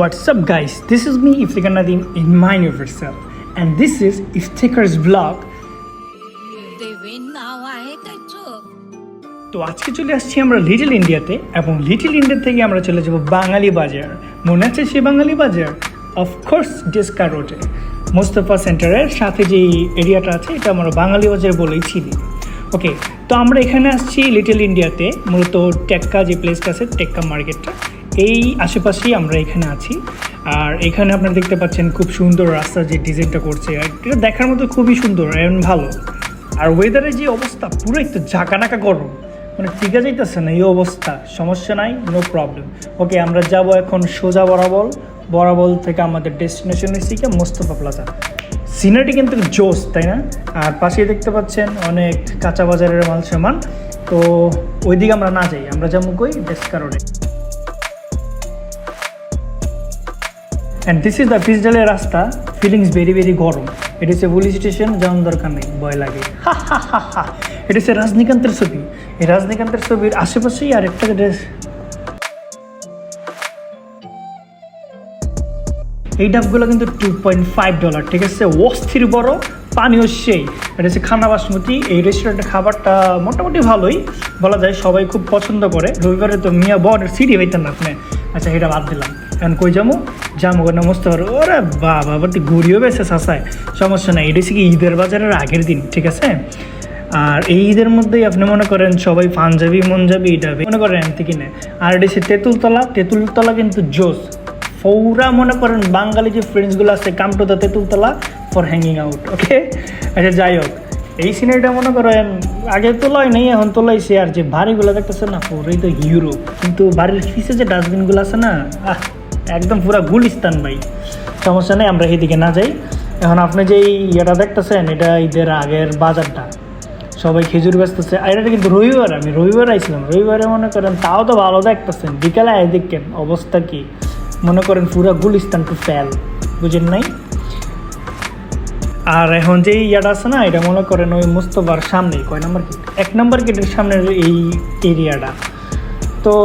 What's up guys, this is me Iftikhar Nadim in my Universal and this is Iftikhar's vlog. তো আজকে চলে আসছি আমরা little ইন্ডিয়াতে এবং লিটল ইন্ডিয়া থেকে আমরা চলে যাব বাঙালি বাজার। মনে আছে সে বাঙালি বাজার? অফকোর্স ডিসকা রোডে মোস্তফা সেন্টারের সাথে যে এরিয়াটা আছে এটা আমরা বাঙালি বাজার বলেই চিনি। ওকে তো আমরা এখানে আসছি লিটল ইন্ডিয়াতে মূলত টেক্কা যে প্লেসটা আছে টেক্কা মার্কেটটা। এই আশেপাশেই আমরা এখানে আছি। আর এখানে আপনারা দেখতে পাচ্ছেন খুব সুন্দর রাস্তার যে ডিজাইনটা করছে। আর এটা দেখার মতো খুবই সুন্দর এবং ভালো। আর ওয়েদারের যে অবস্থা পুরো একটু ঝাঁকানাকা গরম। মানে টিকা যাইতেছে না, এই অবস্থা। সমস্যা নাই নো প্রবলেম ওকে, আমরা যাব এখন সোজা বরাবল বরাবল থেকে আমাদের ডেস্টিনেশন এসেছে মোস্তফা প্লাজা সিনারিটি কিন্তু জোস, তাই না? আর পাশে দেখতে পাচ্ছেন অনেক কাঁচা বাজারের মাল সামান তো ওইদিকে আমরা না যাই, আমরা যাব কই? ডেস্কা রোডে অ্যান্ড দিস ইজ দ্য পিসডালের রাস্তা ফিলিংস ভেরি ভেরি গরম। এটা হচ্ছে পুলিশ স্টেশন যাওয়ার দরকার নেই, ভয় লাগে। এটা হচ্ছে রজনীকান্তের ছবি। এই রজনীকান্তের ছবির আশেপাশেই আর একটা ড্রেস এই ডাবগুলো কিন্তু টু পয়েন্ট ফাইভ ডলার ঠিক আছে? অস্থির বড় পানিও সেই। এটা হচ্ছে খানা বাসমতি। এই রেস্টুরেন্টের খাবারটা মোটামুটি ভালোই। বলা যায় সবাই খুব পছন্দ করে। রবিবারে তো মিয়া বনের সিটি হইতেন না আপনি। আচ্ছা এটা বাদ দিলাম। এখন কই যাব যাব না মস্ত ওরে বাবা আবার ঘুরিও বেছে সাসায়। সমস্যা নাই, এটা কি ঈদের বাজারের আগের দিন, ঠিক আছে? আর এই ঈদের মধ্যেই আপনি মনে করেন সবাই পাঞ্জাবি, মঞ্জাবি, এটা মনে করেন এমতি কিনে? আর এটা হচ্ছে তেঁতুলতলা। তেঁতুলতলা কিন্তু জোস। ফৌরা মনে করেন বাঙালি যে ফ্রেন্ডসগুলো আছে come to the Tentultala for hanging out okay আচ্ছা যাই হোক। এই সিনারিটা মনে করেন, আগে তোলাই নেই, এখন তোলাইছে আর যে বাড়িগুলো দেখতেছে না, পুরোই তো হিরো কিন্তু বাড়ির পিছে যে ডাস্টবিনগুলো আছে না, আহ একদম পুরা গুলিস্তান ভাই। সমস্যা নেই, আমরা এইদিকে না যাই। এখন আপনি যে ইয়েটা দেখতেছেন, এটা ঈদের আগের বাজারটা। সবাই খেজুর বেচতেছে। আর এটা কিন্তু রবিবার, আমি রবিবার আইছিলাম। রবিবারে মনে করেন তাও তো ভালো দেখতেছেন। বিকালে আয় দেখেন, অবস্থা কি? মনে করেন পুরো গুলিস্তান টু ফেল। বুঝেন নাই? আর এখন যে ইয়াটা আছে না, এটা মনে করেন ওই মুস্তফার সামনে কয় নম্বর গেট? এক নম্বর গেটের সামনের এই এরিয়াটা। তো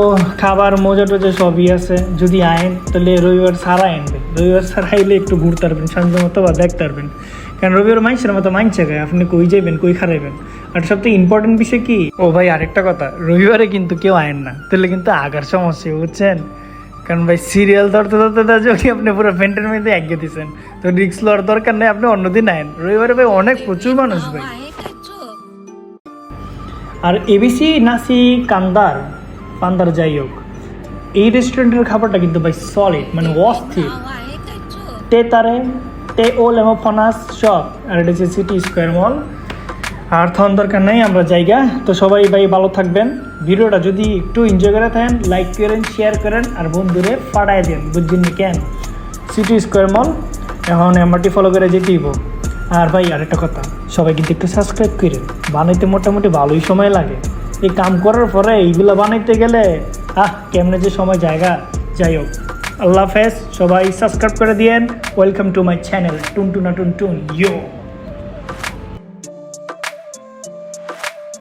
খাবার মজা টজা সবই আছে। যদি আইন, তাহলে রবিবার সারা আনবে রবিবার সারা আইলে একটু ঘুরতে পারবেন শান্ত মতো বা দেখতে পারবেন। কারণ রবিবার মাইনসের মতো মাইনসে গায়ে আপনি কই যাইবেন, কই খারাইবেন। আর সবথেকে ইম্পর্টেন্ট বিষয় কি? ও ভাই, আরেকটা কথা, রবিবারে কিন্তু কেউ আইন না। তাহলে কিন্তু আগার সমস্যা, বুঝছেন? কারণ ভাই সিরিয়াল ধরতে ধরতে ধরতে যদি আপনি পুরো ফেন্টের মধ্যে একগে দিচ্ছেন তো রিক্স লওয়ার দরকার নেই, আপনি অন্যদিন আইন। রবিবারে ভাই, অনেক প্রচুর মানুষ ভাই। আর এবিসি নাসি কান্দার পান্দার যাই হোক এই রেস্টুরেন্টের খাবারটা কিন্তু ভাই সলিড মানে অস্থির। তে তারে তে ও লেমো ফনাস সব আর এটা হচ্ছে সিটি স্কোয়ার মল আর থান দরকার নেই আমরা জায়গা। তো সবাই ভাই ভালো থাকবেন। ভিডিওটা যদি একটু এনজয় করে থাকেন লাইক করেন শেয়ার করেন আর বন্ধুরে পাঠায় দেন বুঝছেন কেন? সিটি স্কোয়ার মল এখন এমআরটি ফলো করে যেতেই আর ভাই আরেকটা কথা সবাই কিন্তু একটু সাবস্ক্রাইব করেন। বানাইতে মোটামুটি ভালোই সময় লাগে। এই কাম করার পরে এইগুলো বানাইতে গেলে, আহ, কেমনে যে সময় জায়গা। যাই হোক, আল্লাহ হাফেজ, সবাই সাবস্ক্রাইব করে দিয়েন। ওয়েলকাম টু মাই চ্যানেল টুন টুনা টুন টুন ইয়ো